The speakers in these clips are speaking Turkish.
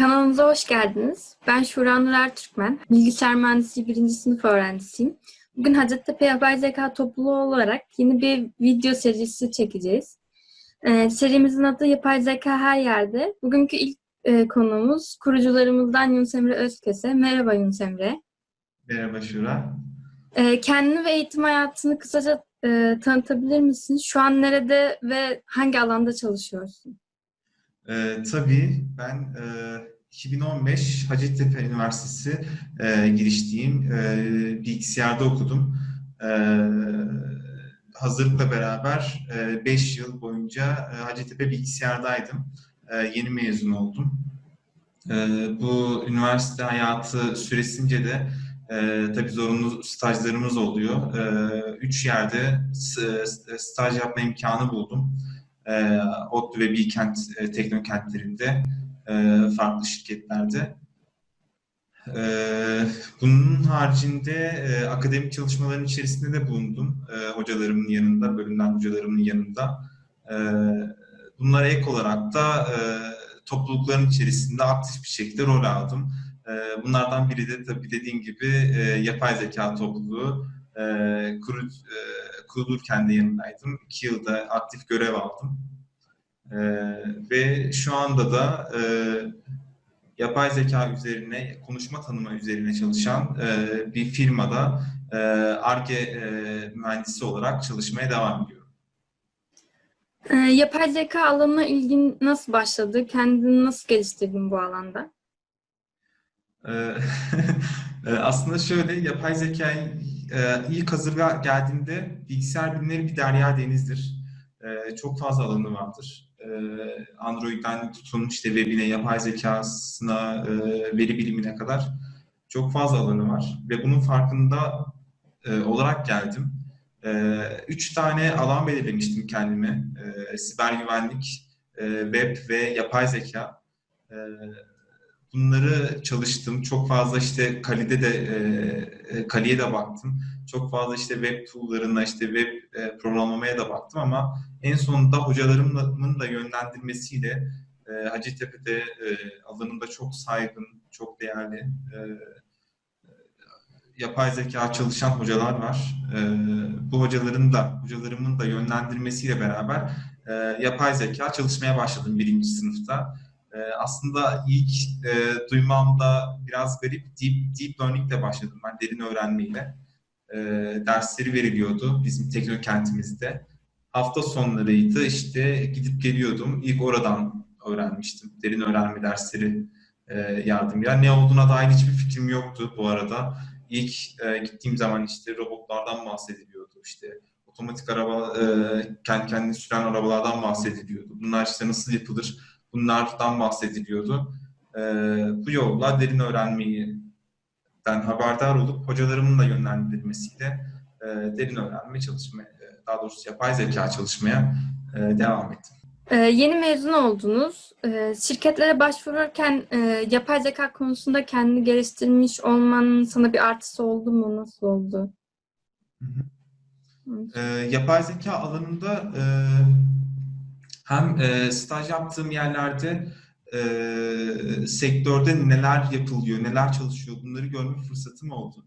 Kanalımıza hoş geldiniz. Ben Şura Nur Ertürkmen. Bilgisayar Mühendisliği 1. sınıf öğrencisiyim. Bugün Hacettepe Yapay Zeka Topluluğu olarak yeni bir video serisi çekeceğiz. Ee, serimizin adı Yapay Zeka Her Yerde. Bugünkü ilk e, konuğumuz kurucularımızdan Yunus Emre Özkese. Merhaba Yunus Emre. Merhaba Şura. Ee, kendini ve eğitim hayatını kısaca e, tanıtabilir misin? Şu an nerede ve hangi alanda çalışıyorsun? Ee, tabii ben e, 2015 Hacettepe Üniversitesi e, girişliyim. E, bilgisayarda okudum. E, hazırlıkla beraber 5 yıl boyunca e, Hacettepe bilgisayardaydım. E, yeni mezun oldum. E, bu üniversite hayatı süresince de e, tabii zorunlu stajlarımız oluyor. E, üç yerde s- staj yapma imkanı buldum. E, ODTÜ ve Bilkent e, teknokentlerinde e, farklı şirketlerde. E, bunun haricinde e, akademik çalışmaların içerisinde de bulundum. E, hocalarımın yanında, bölümden hocalarımın yanında. E, bunlara ek olarak da e, toplulukların içerisinde aktif bir şekilde rol aldım. E, bunlardan biri de tabii dediğim gibi e, yapay zeka topluluğu. E, kuru, e, kurulurken de yanındaydım. İki yılda aktif görev aldım. E, ve şu anda da e, yapay zeka üzerine, konuşma tanıma üzerine çalışan e, bir firmada e, ARGE e, mühendisi olarak çalışmaya devam ediyorum. Ee, yapay zeka alanına ilgin nasıl başladı? Kendini nasıl geliştirdin bu alanda? Ee, e, Aslında şöyle, yapay zekayı e, ilk hazırlığa geldiğimde bilgisayar bilimleri bir derya denizdir. E, Çok fazla alanı vardır. E, Android'den tutun işte webine, yapay zekasına, e, veri bilimine kadar çok fazla alanı var. Ve bunun farkında e, olarak geldim. E, Üç tane alan belirlemiştim kendime. E, Siber güvenlik, e, web ve yapay zeka. E, bunları çalıştım. Çok fazla işte Kali'de de e, Kali'ye de baktım. Çok fazla işte web tool'larına işte web e, programlamaya da baktım ama en sonunda hocalarımın da yönlendirmesiyle e, Hacettepe'de e, alanında çok saygın, çok değerli e, yapay zeka çalışan hocalar var. E, bu hocaların da hocalarımın da yönlendirmesiyle beraber e, yapay zeka çalışmaya başladım birinci sınıfta. Ee, aslında ilk e, duymamda biraz garip deep, deep learning ile başladım ben derin öğrenmeyle. E, dersleri veriliyordu bizim teknokentimizde. Hafta sonlarıydı işte gidip geliyordum. İlk oradan öğrenmiştim. Derin öğrenme dersleri e, yardımıyla. Ne olduğuna dair hiçbir fikrim yoktu bu arada. İlk e, gittiğim zaman işte robotlardan bahsediliyordu. İşte otomatik araba, e, kendi kendini süren arabalardan bahsediliyordu. Bunlar işte nasıl yapılır? Bunlardan bahsediliyordu. E, bu yolla derin öğrenmeyden haberdar olup hocalarımın da yönlendirmesiyle e, derin öğrenme çalışmaya, e, daha doğrusu yapay zeka çalışmaya e, devam ettim. Ee, yeni mezun oldunuz. Ee, şirketlere başvururken e, yapay zeka konusunda kendini geliştirmiş olmanın sana bir artısı oldu mu? Nasıl oldu? Hı hı. E, yapay zeka alanında e, hem e, staj yaptığım yerlerde e, sektörde neler yapılıyor, neler çalışıyor bunları görme fırsatım oldu.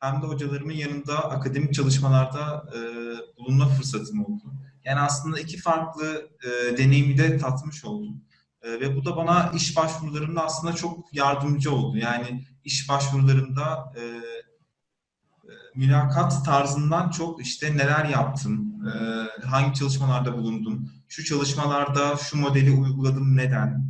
Hem de hocalarımın yanında akademik çalışmalarda e, bulunma fırsatım oldu. Yani aslında iki farklı e, deneyimi de tatmış oldum. E, ve bu da bana iş başvurularımda aslında çok yardımcı oldu. Yani iş başvurularında e, mülakat tarzından çok işte neler yaptım, e, hangi çalışmalarda bulundum, şu çalışmalarda şu modeli uyguladım neden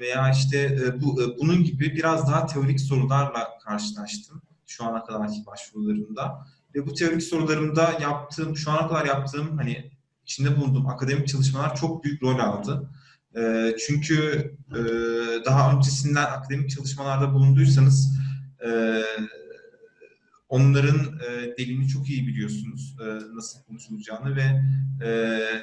veya işte e, bu e, bunun gibi biraz daha teorik sorularla karşılaştım şu ana kadarki başvurularımda ve bu teorik sorularımda yaptığım şu ana kadar yaptığım hani içinde bulunduğum akademik çalışmalar çok büyük rol aldı. E, çünkü daha öncesinden akademik çalışmalarda bulunduysanız onların e, dilini çok iyi biliyorsunuz e, nasıl konuşulacağını ve e,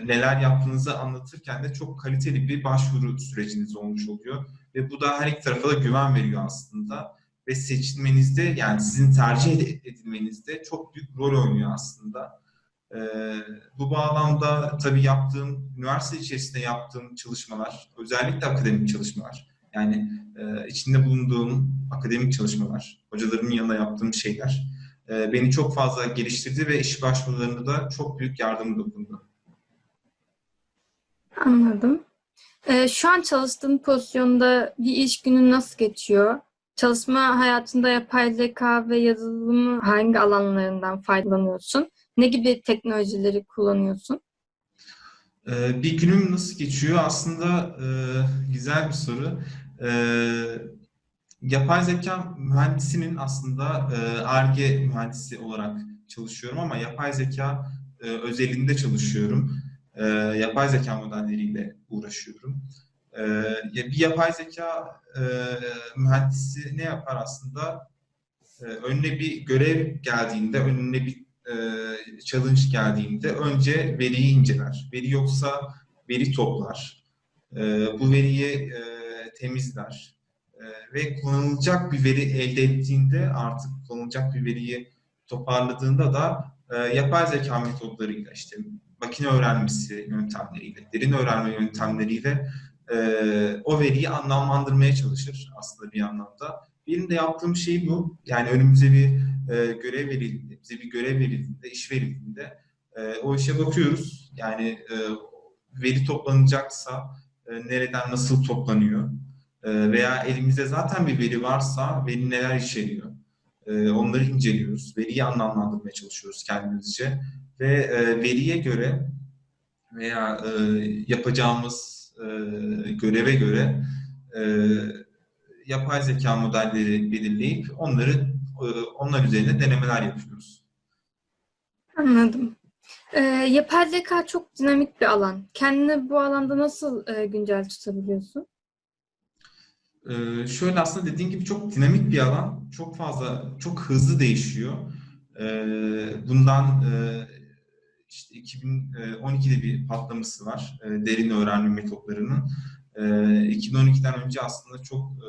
neler yaptığınızı anlatırken de çok kaliteli bir başvuru süreciniz olmuş oluyor ve bu da her iki tarafa da güven veriyor aslında ve seçilmenizde yani sizin tercih edilmenizde çok büyük rol oynuyor aslında. E, bu bağlamda tabii yaptığım üniversite içerisinde yaptığım çalışmalar özellikle akademik çalışmalar Yani e, içinde bulunduğum akademik çalışmalar, hocalarımın yanında yaptığım şeyler e, beni çok fazla geliştirdi ve iş başvurularında da çok büyük yardım dokundu. Anladım. Ee, şu an çalıştığın pozisyonda bir iş günü nasıl geçiyor? Çalışma hayatında yapay zeka ve yazılımı hangi alanlarından faydalanıyorsun? Ne gibi teknolojileri kullanıyorsun? Ee, bir günüm nasıl geçiyor? Aslında e, güzel bir soru. Ee, yapay zeka mühendisinin aslında e, Ar-Ge mühendisi olarak çalışıyorum ama yapay zeka e, özelinde çalışıyorum. E, yapay zeka modelleriyle uğraşıyorum. E, bir yapay zeka e, mühendisi ne yapar aslında? E, önüne bir görev geldiğinde, önüne bir e, challenge geldiğinde önce veriyi inceler. Veri yoksa veri toplar. E, bu veriyi e, temizler. E, ve kullanılacak bir veri elde ettiğinde artık kullanılacak bir veriyi toparladığında da e, yapay zeka metodlarıyla işte makine öğrenmesi yöntemleriyle, derin öğrenme yöntemleriyle e, o veriyi anlamlandırmaya çalışır aslında bir anlamda. Benim de yaptığım şey bu. Yani önümüze bir e, görev verildiğinde, bize bir görev verildiğinde, iş verildiğinde e, o işe bakıyoruz. Yani e, veri toplanacaksa e, nereden nasıl toplanıyor veya elimizde zaten bir veri varsa veri neler içeriyor. E, onları inceliyoruz. Veriyi anlamlandırmaya çalışıyoruz kendimizce ve e, veriye göre veya e, yapacağımız e, göreve göre yapay zeka modelleri belirleyip onları onlar üzerine denemeler yapıyoruz. Anladım. Ee, yapay zeka çok dinamik bir alan. Kendini bu alanda nasıl e, güncel tutabiliyorsun? Ee, şöyle aslında dediğin gibi çok dinamik bir alan. Çok fazla, çok hızlı değişiyor. Ee, bundan e, işte 2012'de bir patlaması var e, derin öğrenme metotlarının. E, 2012'den önce aslında çok e,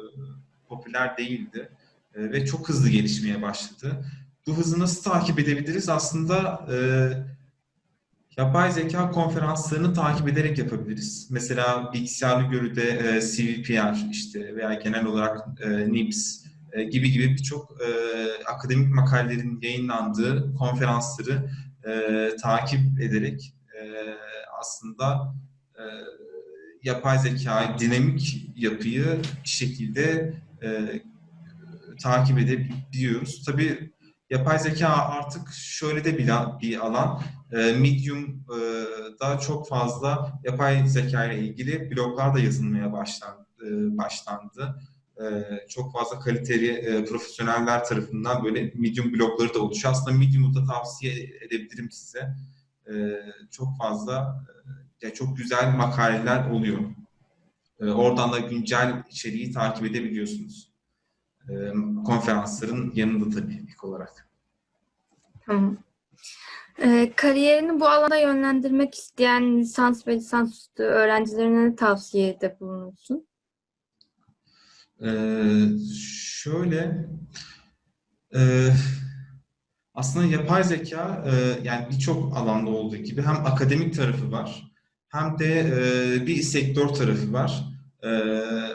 popüler değildi e, ve çok hızlı gelişmeye başladı. Bu hızı nasıl takip edebiliriz? Aslında e, yapay zeka konferanslarını takip ederek yapabiliriz. Mesela bilgisayarlı görüde e, CVPR işte veya genel olarak e, NIPS e, gibi gibi birçok e, akademik makalelerin yayınlandığı konferansları e, takip ederek e, aslında e, yapay zeka, dinamik yapıyı bir şekilde e, takip edebiliyoruz. Tabii yapay zeka artık şöyle de bir, bir alan. E, Medium'da çok fazla yapay zeka ile ilgili bloglar da yazılmaya başlandı. E, başlandı. E, çok fazla kaliteli e, profesyoneller tarafından böyle Medium blogları da oluşuyor. Aslında Medium'u da tavsiye edebilirim size. E, çok fazla, e, çok güzel makaleler oluyor. Oradan da güncel içeriği takip edebiliyorsunuz. Konferansların yanında tabii ilk olarak. Tamam. Ee, kariyerini bu alanda yönlendirmek isteyen lisans ve lisansüstü öğrencilerine ne tavsiyede bulunursun? Ee, şöyle e, aslında yapay zeka e, yani birçok alanda olduğu gibi hem akademik tarafı var hem de e, bir sektör tarafı var. E,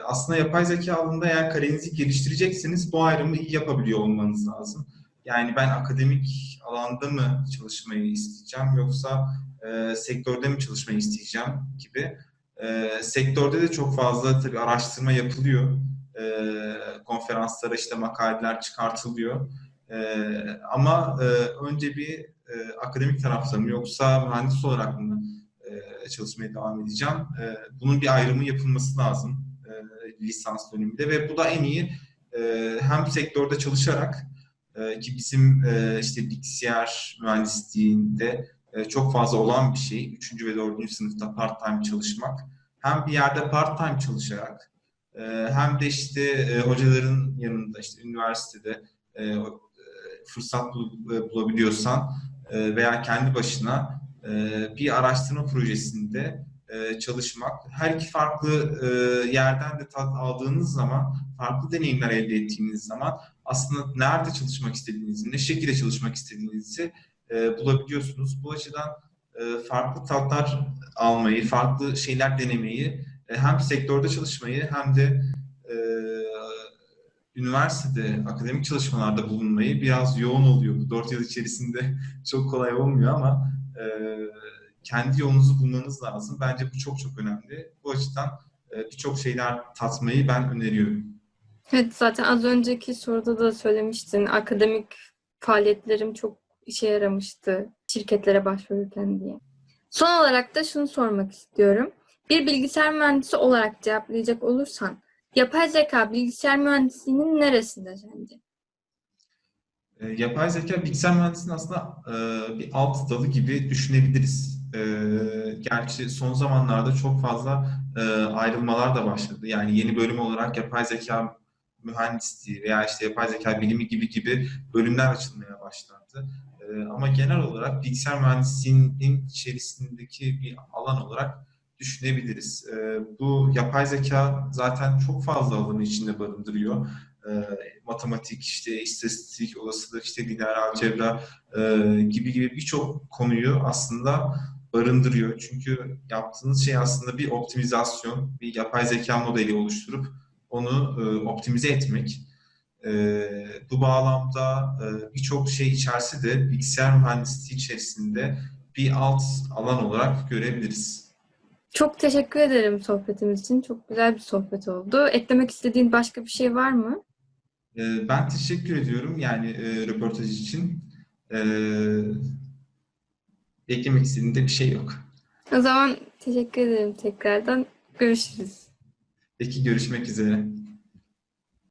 aslında yapay zeka alanında eğer kariyerinizi geliştirecekseniz bu ayrımı iyi yapabiliyor olmanız lazım. Yani ben akademik alanda mı çalışmayı isteyeceğim yoksa e, sektörde mi çalışmayı isteyeceğim gibi. E, sektörde de çok fazla tabii araştırma yapılıyor e, konferanslara işte makaleler çıkartılıyor. E, ama e, önce bir e, akademik tarafta mı yoksa mühendis olarak mı e, çalışmaya devam edeceğim? E, bunun bir ayrımı yapılması lazım e, lisans döneminde ve bu da en iyi e, hem sektörde çalışarak e, ki bizim e, işte bilgisayar mühendisliğinde e, çok fazla olan bir şey. Üçüncü ve dördüncü sınıfta part-time çalışmak. Hem bir yerde part-time çalışarak ee, hem de işte e, hocaların yanında işte üniversitede e, fırsat e, bulabiliyorsan veya kendi başına bir araştırma projesinde çalışmak her iki farklı yerden de tat aldığınız zaman farklı deneyimler elde ettiğiniz zaman aslında nerede çalışmak istediğinizi, ne şekilde çalışmak istediğinizi bulabiliyorsunuz. Bu açıdan farklı tatlar almayı, farklı şeyler denemeyi hem sektörde çalışmayı hem de e, üniversitede akademik çalışmalarda bulunmayı biraz yoğun oluyor. Bu dört yıl içerisinde çok kolay olmuyor ama e, kendi yolunuzu bulmanız lazım. Bence bu çok çok önemli. Bu açıdan e, birçok şeyler tatmayı ben öneriyorum. Evet zaten az önceki soruda da söylemiştin. Akademik faaliyetlerim çok işe yaramıştı şirketlere başvururken diye. Son olarak da şunu sormak istiyorum. Bir bilgisayar mühendisi olarak cevaplayacak olursan yapay zeka bilgisayar mühendisliğinin neresinde sence? E, yapay zeka bilgisayar mühendisliğinin aslında e, bir alt dalı gibi düşünebiliriz. E, gerçi son zamanlarda çok fazla e, ayrılmalar da başladı. Yani yeni bölüm olarak yapay zeka mühendisliği veya işte yapay zeka bilimi gibi gibi bölümler açılmaya başlandı. E, ama genel olarak bilgisayar mühendisliğinin içerisindeki bir alan olarak düşünebiliriz. E, bu yapay zeka zaten çok fazla alanı içinde barındırıyor. E, matematik, işte istatistik, olasılık, işte lineer algebra e, gibi gibi birçok konuyu aslında barındırıyor. Çünkü yaptığınız şey aslında bir optimizasyon, bir yapay zeka modeli oluşturup onu e, optimize etmek. E, bu bağlamda e, birçok şey içerisi de bilgisayar mühendisliği içerisinde bir alt alan olarak görebiliriz. Çok teşekkür ederim sohbetimiz için. Çok güzel bir sohbet oldu. Eklemek istediğin başka bir şey var mı? E, ben teşekkür ediyorum yani e, röportaj için. E, eklemek istediğim de bir şey yok. O zaman teşekkür ederim tekrardan. Görüşürüz. Peki görüşmek üzere.